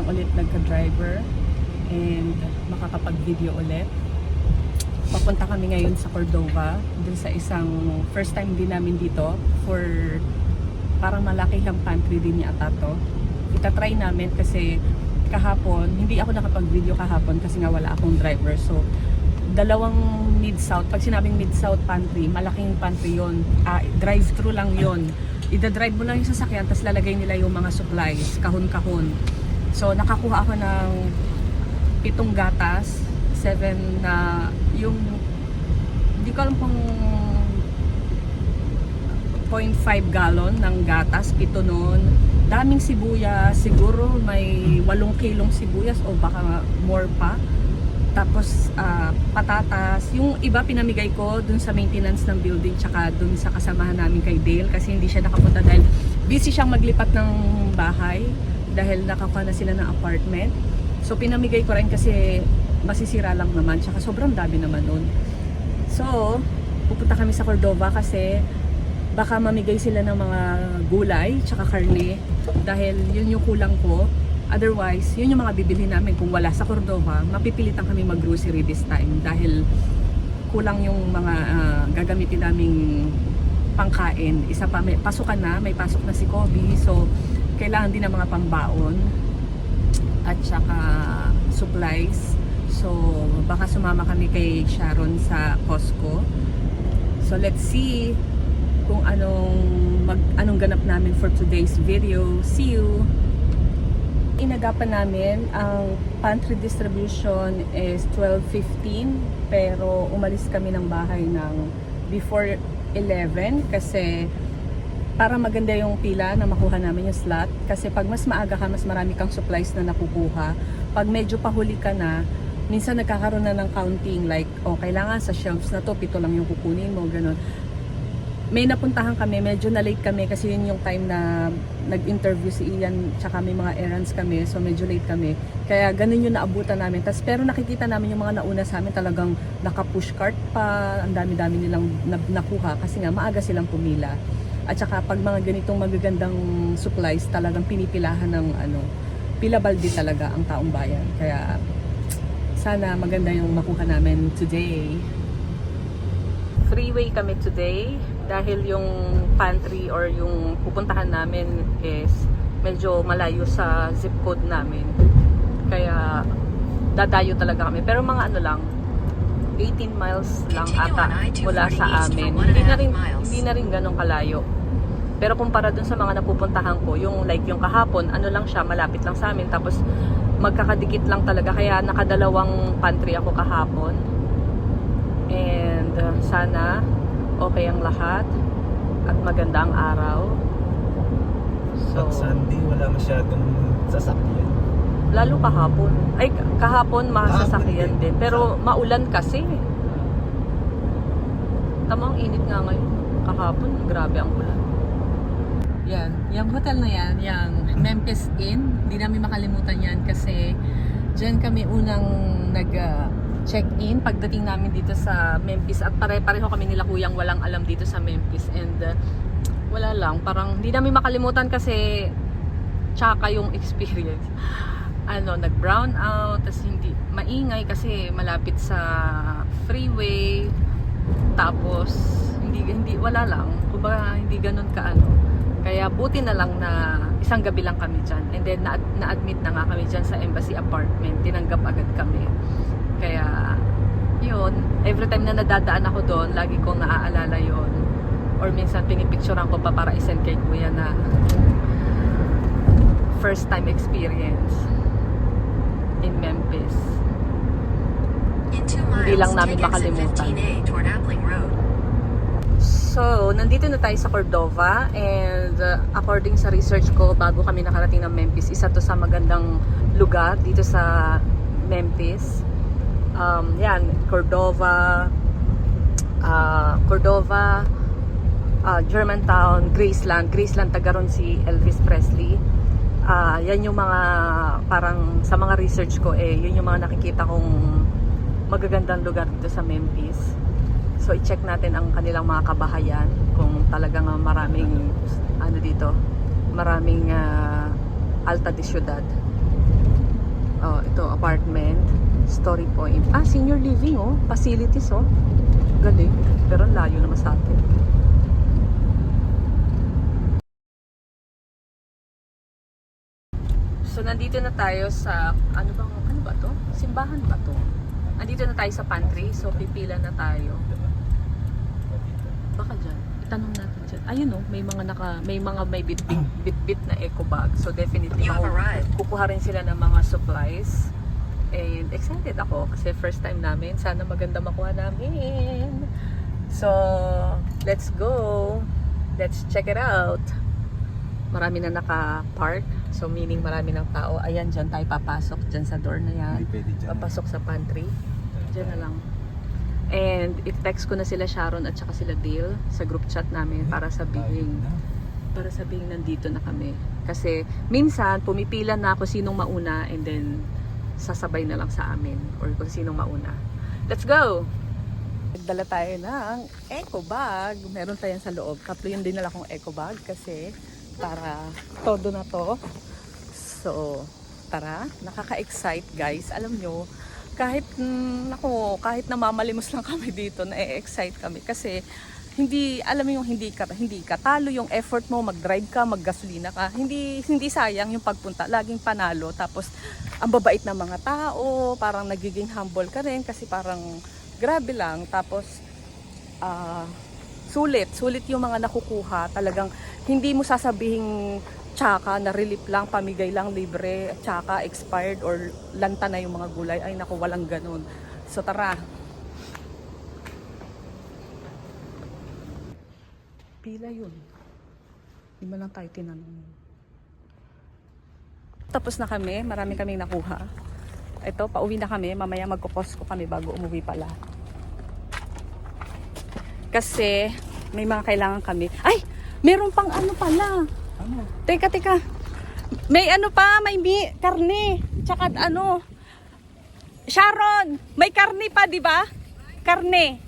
lang ulit nagka-driver and makakapag-video ulit. Papunta kami ngayon sa Cordova, dun sa isang first time din namin dito for parang malaki lang pantry din yata to. Itatry namin kasi kahapon, hindi ako nakapag-video kahapon kasi nga wala akong driver. So, dalawang mid-south. Pag sinabing mid-south pantry, malaking pantry yon. Ah, drive-thru lang yon. Ida-drive mo lang yung sasakyan, tapos lalagay nila yung mga supplies, kahon-kahon. So, nakakuha ako ng pitong gatas, seven na yung hindi ko alam kung 0.5 gallon ng gatas, pito noon. Daming sibuyas, siguro may 8 kilong sibuyas o baka more pa. Tapos ah, patatas, yung iba pinamigay ko dun sa maintenance ng building tsaka dun sa kasamahan namin kay Dale kasi hindi siya nakapunta dahil busy siyang maglipat ng bahay dahil nakakuha na sila ng apartment. So pinamigay ko rin kasi masisira lang naman tsaka sobrang dami naman nun. So, pupunta kami sa Cordova kasi baka mamigay sila ng mga gulay tsaka karne dahil yun yung kulang ko. Otherwise, yun yung mga bibili namin kung wala sa Cordova, mapipilitan kami mag-grocery this time dahil kulang yung mga ah, gagamitin naming pangkain. Isa pa, may pasukan na, may pasok na si Kobe. So, kailangan din ng mga pambaon at saka supplies. So, baka sumama kami kay Sharon sa Costco. So, let's see kung anong mag, anong ganap namin for today's video. See you! Inagapan namin ang pantry distribution is 12.15 pero umalis kami ng bahay ng before 11 kasi para maganda yung pila na makuha namin yung slot kasi pag mas maaga ka mas marami kang supplies na nakukuha pag medyo pahuli ka na minsan nagkakaroon na ng counting like oh kailangan sa shelves na to pito lang yung kukunin mo ganun may napuntahan kami, medyo na late kami kasi yun yung time na nag-interview si Ian tsaka may mga errands kami, so medyo late kami. Kaya ganun yung naabutan namin. Tas, pero nakikita namin yung mga nauna sa amin talagang naka-push cart pa, ang dami-dami nilang na- nakuha kasi nga maaga silang pumila. At saka pag mga ganitong magagandang supplies, talagang pinipilahan ng ano, pilabaldi talaga ang taong bayan. Kaya sana maganda yung makuha namin today freeway kami today dahil yung pantry or yung pupuntahan namin is medyo malayo sa zip code namin. Kaya dadayo talaga kami. Pero mga ano lang, 18 miles lang ata mula sa amin. Hindi na rin, hindi na rin ganun kalayo. Pero kumpara dun sa mga napupuntahan ko, yung like yung kahapon, ano lang siya, malapit lang sa amin. Tapos magkakadikit lang talaga. Kaya nakadalawang pantry ako kahapon. And uh, sana okay ang lahat at maganda ang araw. So, Pag Sunday, wala masyadong sasakyan. lalo kahapon. Ay, kahapon masasakyan din. din. Pero maulan kasi. Tamang init nga ngayon. Kahapon, grabe ang ulan. Yan. Yung hotel na yan, yung Memphis Inn, hindi namin makalimutan yan kasi dyan kami unang nag check-in pagdating namin dito sa Memphis at pare-pareho kami nila kuyang walang alam dito sa Memphis and uh, wala lang, parang hindi namin makalimutan kasi tsaka yung experience. Ano, nag-brown out, tas hindi maingay kasi malapit sa freeway. Tapos hindi hindi wala lang, kumbaga hindi ganoon kaano. Kaya buti na lang na isang gabi lang kami dyan. And then na- na-admit na nga kami dyan sa embassy apartment. Tinanggap agad kami. Kaya yun, every time na nadadaan ako doon, lagi kong naaalala yon Or minsan pinipicturean ko pa para isend kay kuya na first time experience in Memphis. Hindi lang namin makalimutan. So, nandito na tayo sa Cordova and uh, according sa research ko bago kami nakarating ng Memphis, isa to sa magandang lugar dito sa Memphis. Um, yan, Cordova, uh, Cordova, uh, Germantown, Graceland. Graceland, taga ron si Elvis Presley. Ah, yan yung mga parang sa mga research ko eh, yun yung mga nakikita kong magagandang lugar dito sa Memphis. So i-check natin ang kanilang mga kabahayan kung talagang maraming ano dito, maraming ah, alta de ciudad. Story Point. Ah, senior living oh. Facilities oh. Galing. Pero layo naman sa atin. So nandito na tayo sa ano bang ano ba to? Simbahan ba to? Nandito na tayo sa pantry. So pipila na tayo. Baka dyan. Itanong natin dyan. Ayun oh, may mga naka may mga may bit bit, bit, na eco bag. So definitely You have maku- arrived. kukuha rin sila ng mga supplies. And excited ako kasi first time namin. Sana maganda makuha namin. So, let's go. Let's check it out. Marami na naka-park. So, meaning marami ng tao. Ayan, dyan tayo papasok. Dyan sa door na yan. Dyan. Papasok sa pantry. Diyan na lang. And i-text ko na sila Sharon at saka sila Dale sa group chat namin para sabihin para sabihin nandito na kami. Kasi minsan pumipila na ako sinong mauna and then sasabay na lang sa amin or kung sinong mauna. Let's go! Nagdala tayo ng eco bag. Meron tayong sa loob. Tatlo yung dinala kong eco bag kasi para todo na to. So, tara. Nakaka-excite guys. Alam nyo, kahit, mm, ako, kahit namamalimos lang kami dito, na-excite kami. Kasi, hindi, alam mo yung hindi ka, hindi ka talo yung effort mo, mag-drive ka, mag-gasolina ka. Hindi, hindi sayang yung pagpunta. Laging panalo. Tapos, ang babait ng mga tao, parang nagiging humble ka rin kasi parang grabe lang. Tapos, ah, sulit. Sulit yung mga nakukuha. Talagang hindi mo sasabihing tsaka na relief lang, pamigay lang, libre, tsaka expired or lanta na yung mga gulay. Ay naku, walang ganun. So tara. Pila yun. Di ba lang tayo tinanong. Tapos na kami, marami kaming nakuha. Ito, pauwi na kami. Mamaya magkukosko kami bago umuwi pala. Kasi may mga kailangan kami. Ay! Meron pang ano pala. Ano? Teka, teka. May ano pa, may mi, karne. Tsaka ano. Sharon, may karne pa, di ba? Karne.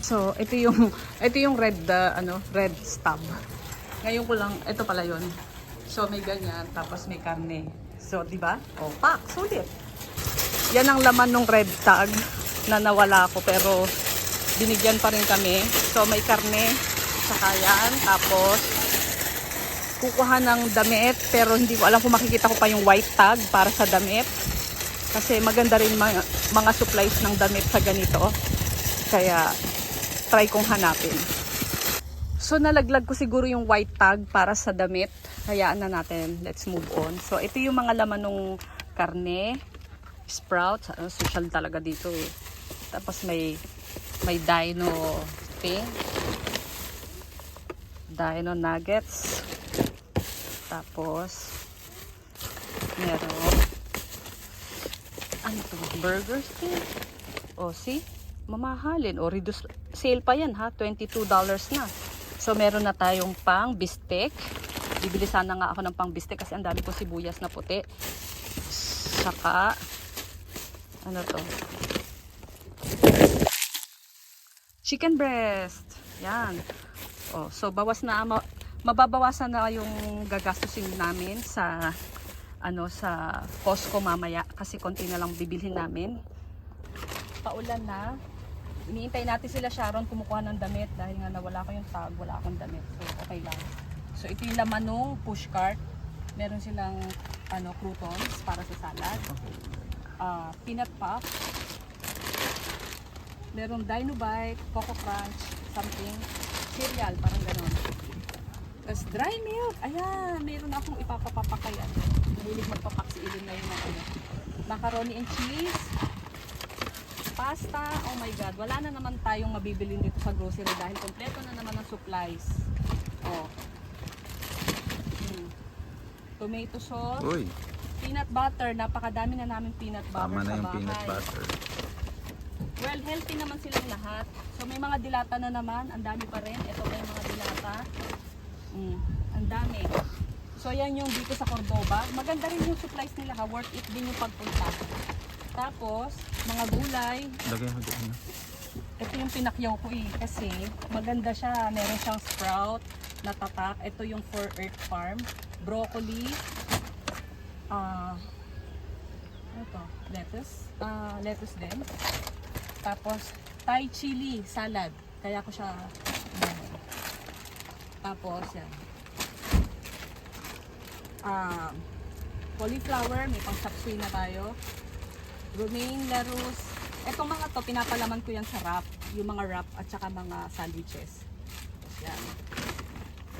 So, ito yung ito yung red uh, ano, red stub. Ngayon ko lang ito pala 'yon. So, may ganyan tapos may karne. So, di ba? Oh, pak, sulit. Yan ang laman ng red tag na nawala ko pero binigyan pa rin kami. So, may karne, saka yan, tapos kukuha ng damit pero hindi ko alam kung makikita ko pa yung white tag para sa damit. Kasi maganda rin mga, mga supplies ng damit sa ganito kaya try kong hanapin. So nalaglag ko siguro yung white tag para sa damit. Hayaan na natin. Let's move on. So ito yung mga laman ng karne sprouts. Ano, social talaga dito eh. Tapos may may dino thing dino nuggets tapos, meron, ano to, burger stick. O, see? Mamahalin. O, reduce, sale pa yan ha, $22 na. So, meron na tayong pang bistek. Bibili sana nga ako ng pang bistek kasi ang dami ko sibuyas na puti. Saka, ano to? Chicken breast. Yan. Oh, so bawas na mababawasan na yung gagastusin namin sa ano sa Costco mamaya kasi konti na lang bibilhin namin. Paulan na. Iniintay natin sila Sharon kumukuha ng damit dahil nga nawala ko yung tag, wala akong damit. So okay lang. So ito yung laman ng push cart. Meron silang ano croutons para sa salad. Ah, peanut puff. Merong Dino Bite, Coco Crunch, something. Cereal, parang ganon. Tapos dry milk. Ayan, meron akong ipapapapakay. Ano. Mahilig magpapak si Ilin na yung ano. Macaroni and cheese. Pasta. Oh my God. Wala na naman tayong mabibili dito sa grocery dahil kompleto na naman ang supplies. Oh. Hmm. Tomato sauce. Uy, Peanut butter. Napakadami na namin peanut butter tama na yung bahay. peanut butter. Well, healthy naman silang lahat. So may mga dilata na naman, ang dami pa rin. Ito pa yung mga dilata. Mm, ang dami. So yan yung dito sa Cordoba. Maganda rin yung supplies nila ha. Worth it din yung pagpunta. Tapos, mga gulay. Lagay mo doon. Ito yung pinakyaw ko eh. Kasi maganda siya. Meron siyang sprout na tatak. Ito yung for Earth Farm. Broccoli. Ah, ano to? Lettuce. Ah, lettuce din. Tapos, Thai chili salad. Kaya ko siya, tapos, yan. Ah, cauliflower, may pang sapsuy na tayo. Romaine, lettuce. Etong mga to, pinapalaman ko yan sa wrap. Yung mga wrap at saka mga sandwiches. Yan.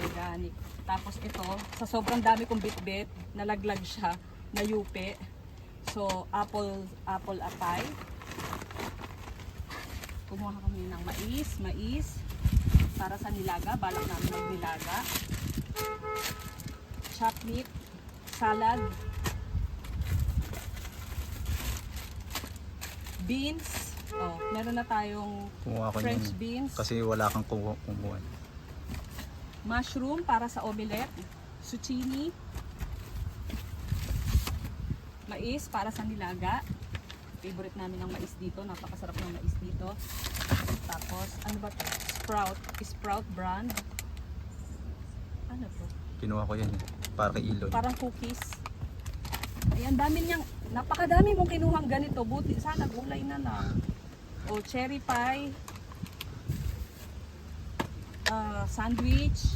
Organic. Tapos ito, sa sobrang dami kong bit-bit, nalaglag siya, nayupi. So, apple, apple atay. Kumuha kami ng mais, mais. Para sa nilaga, balak namin magnilaga. Chopped meat, salad, beans. Oh, meron na tayong Kumuha ko French niyan. beans. Kasi wala kang kumu- kumuha. mushroom para sa omelette, zucchini, mais para sa nilaga. Favorite namin ng mais dito, napakasarap ng mais dito. Tapos, ano ba to? Sprout, sprout brand. Ano to? Kinuha ko yan eh. Para kay Ilon. Parang cookies. Ayan, dami niyang, napakadami mong kinuhang ganito. Buti, sana gulay na lang. O, cherry pie. Ah, sandwich.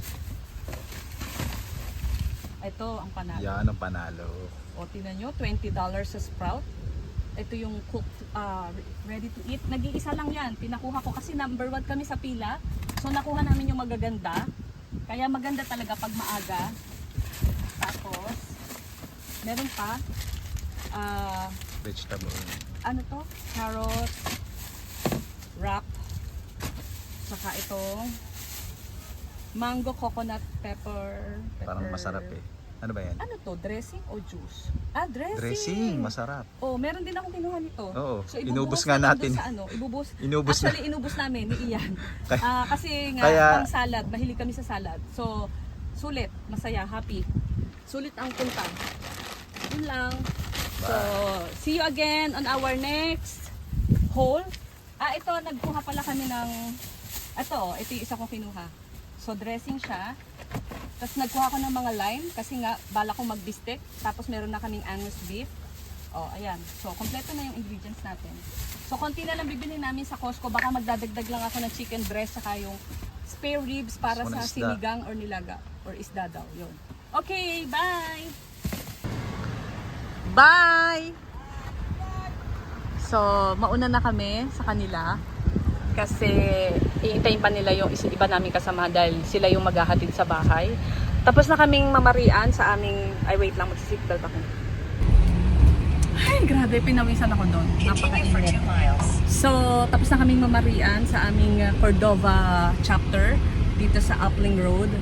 Ito, ang panalo. Yan ang panalo. O, tinan nyo, $20 sa sprout. Ito yung cooked, ah, ready to eat. Nag-iisa lang yan. Pinakuha ko kasi number one kami sa pila. So, nakuha namin yung magaganda. Kaya maganda talaga pag maaga. Tapos, meron pa, ah, Vegetable. ano to? Carrot, wrap, saka itong mango coconut pepper. Parang pepper. masarap eh. Ano ba yan? Ano to? Dressing o juice? Ah, dressing. Dressing. Masarap. Oh, meron din akong kinuha nito. Oo. So, Inubos nga natin. Sa ano, ibubus. Inubos na. Actually, inubos namin ni Ian. Kaya- Ah, kasi nga, kaya- pang salad, mahilig kami sa salad. So, sulit, masaya, happy. Sulit ang punta. Yun lang. So, see you again on our next haul. Ah, ito, nagkuha pala kami ng, ito, ito yung isa kong kinuha. So, dressing siya. Tapos nagkuha ko ng mga lime kasi nga bala ko mag-bistek. Tapos meron na kaming angus beef. Oh, ayan. So, kompleto na yung ingredients natin. So, konti na lang bibili namin sa Costco. Baka magdadagdag lang ako ng chicken breast saka yung spare ribs para sa isda. sinigang or nilaga or isda daw. Yun. Okay, bye! Bye! So, mauna na kami sa kanila kasi iintayin pa nila yung isa iba namin kasama dahil sila yung maghahatid sa bahay. Tapos na kaming mamarian sa aming, ay wait lang, magsisipbelt ako. Ay, grabe, pinawisan ako doon. Napakainit. So, tapos na kaming mamarian sa aming Cordova chapter dito sa Upling Road.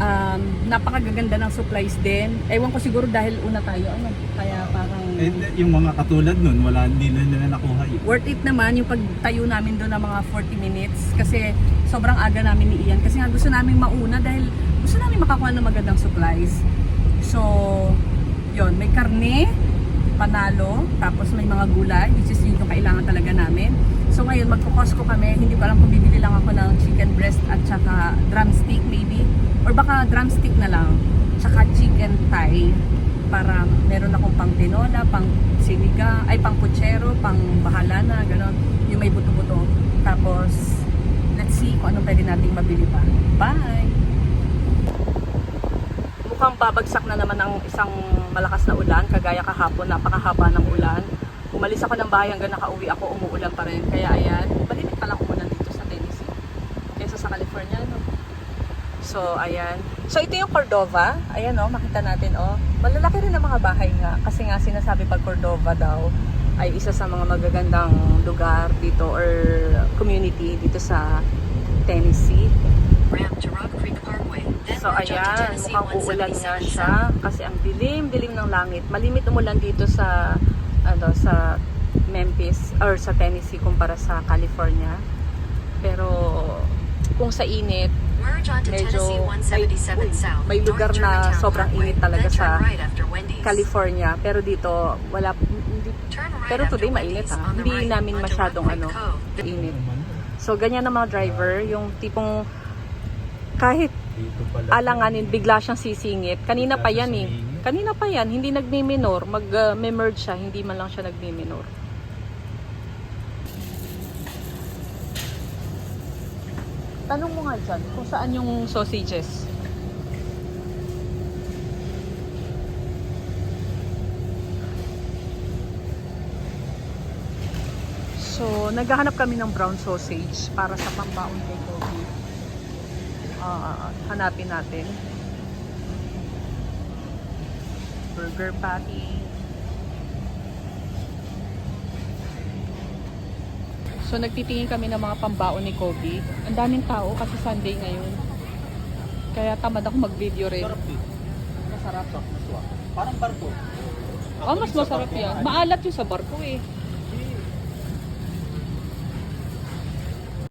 Um, napakagaganda ng supplies din. Ewan ko siguro dahil una tayo, ano, kaya parang Eh, yung mga katulad nun, wala, hindi na nila nakuha eh. worth it naman yung pagtayo namin doon ng mga 40 minutes kasi sobrang aga namin ni Ian kasi nga gusto namin mauna dahil gusto namin makakuha ng magandang supplies. So, yon may karne, panalo, tapos may mga gulay, which is yun yung kailangan talaga namin. So ngayon, magkukosco kami, hindi ko alam kung bibili lang ako ng chicken breast at saka drumstick maybe, or baka drumstick na lang, saka chicken thigh para meron akong pang tinola, pang sinigang, ay pang puchero, pang bahala na, gano'n, yung may buto-buto. Tapos, let's see kung anong pwede nating mabili pa. Bye! Mukhang babagsak na naman ang isang malakas na ulan, kagaya kahapon, napakahaba ng ulan. Umalis ako ng bahay hanggang nakauwi ako, umuulan pa rin. Kaya ayan, malimit pa lang umulan dito sa Tennessee. Kaysa sa California, no? So, ayan. So, ito yung Cordova. Ayan, oh, makita natin, oh. Malalaki rin ang mga bahay nga. Kasi nga, sinasabi pag Cordova daw, ay isa sa mga magagandang lugar dito or community dito sa Tennessee. Ramp to Rock Creek Parkway. So, ayan, mukhang uulan nga 177 siya. Kasi ang dilim-dilim ng langit. Malimit umulan dito sa, ano, sa Memphis or sa Tennessee kumpara sa California. Pero, kung sa init, medyo Tennessee 177 may, South. may lugar na sobrang init talaga sa. California. Pero dito, wala, hindi, pero today mainit ha. the Hindi namin masyadong ano, init. So, ganyan ang mga driver, yung tipong kahit alanganin, bigla siyang sisingit. Kanina pa yan eh. Kanina pa yan, hindi nagmi-minor. Mag-merge siya, hindi man lang siya nagmi-minor. Tanong mo nga dyan kung saan yung sausages. So, naghahanap kami ng brown sausage para sa pambaon kay Kobe. Ah, hanapin natin. Burger patty. So, nagtitingin kami ng mga pambaon ni Kobe. Ang daming tao kasi Sunday ngayon. Kaya tamad ako mag-video rin. Sarap. Masarap. Masarap. Parang barko. Oh, mas masarap yan. Maalat yung sa barko eh.